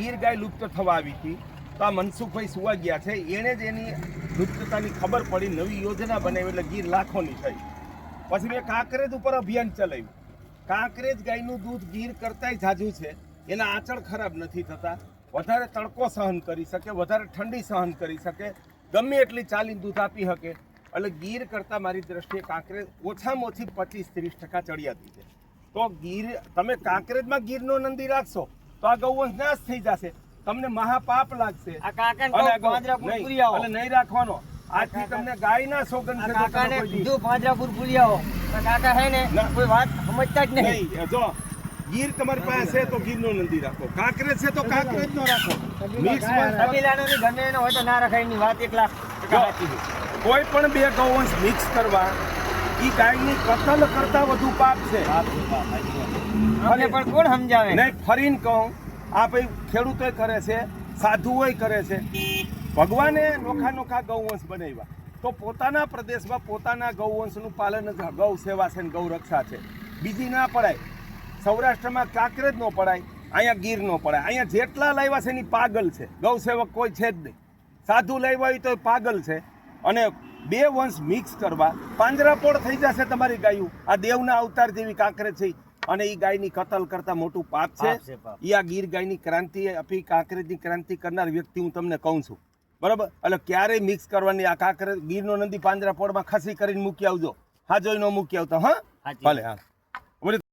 ગીર ગાય લુપ્ત થવા આવી હતી. તો આ મનસુખભાઈ સુવા ગયા છે. એણે જ એની લુપ્તતાની ખબર પડી, નવી યોજના બનાવી એટલે ગીર લાખોની થઈ. પછી મેં કાંકરેજ ઉપર અભિયાન ચલાવ્યું. કાંકરેજ ગાયનું દૂધ ગીર કરતાંય ઝાઝું છે. એના આંચળ ખરાબ નથી થતા. વધારે તડકો સહન કરી શકે, વધારે ઠંડી સહન કરી શકે. ગમે એટલી ચાલીને દૂધ આપી શકે. એટલે ગીર કરતાં મારી દ્રષ્ટિએ કાંકરેજ ઓછામાં ઓછી પચીસ ત્રીસ ટકા ચડિયાતી છે. તો ગીર, તમે કાંકરેજમાં ગીરનો નંદી રાખશો? તો આ ગૌવંશ નાશ થઈ જશે. તમને મહાપાપ લાગશે. નહીં, રાખવાનો. આજથી તમને ગાય ના કાકાને કીધું પાંજરાપુર પૂરી આવો. કાકા હે ને કોઈ વાત સમજતા જ નહીં. જો ગીર તમારી પાસે છે તો ગીરનો નંદી રાખો. કાંકરેજ છે તો કાંકરેજ નો રાખો. મિક્સ કબીલાનો ની ગમે એનો હોય તો ના રખાયની વાત એક લાખ ટકા સાચી છે. કોઈ પણ બે ગૌવંશ મિક્સ કરવા ઈ ગાયની કતલ કરતા વધુ પાપ છે. અને પણ કોણ સમજાવે? નહીં ફરીને કહું આ ભાઈ ખેડૂતોય કરે છે સાધુઓય કરે છે. ભગવાને નોખા નોખા ગૌવંશ બનાવ્યા. તો પોતાના પ્રદેશમાં પોતાના ગૌવંશનું પાલન જ ગૌ સેવા છે ગૌ રક્ષા છે. બીજી ના પડાય. સૌરાષ્ટ્રમાં કાંકરેજ ન પડાય અહીંયા ગીર ન પડાય. અહીંયા જેટલા લાવ્યા છે એની પાગલ છે. ગૌ સેવક કોઈ છે જ નહીં. સાધુ લાવ્યા હોય તો પાગલ છે. અને બે વંશ મિક્સ કરવા. પાંજરાપોળ થઈ જશે તમારી ગાયું. આ દેવના અવતાર જેવી કાંકરે છે અને એ ગાયની કતલ કરતા મોટું પાપ છે. ઈ આ ગીર ગાયની ક્રાંતિ અપી કાંકરેજની ક્રાંતિ કરનાર વ્યક્તિ હું તમને કહું છું. બરાબર? એટલે ક્યારેય મિક્સ કરવાની આ કાંકરે ગીરનો નંદી પાંજરાપોળમાં ખસી કરીને મૂકી આવજો. હા જોઈ ન મૂકી આવતા હા? ભલે હા.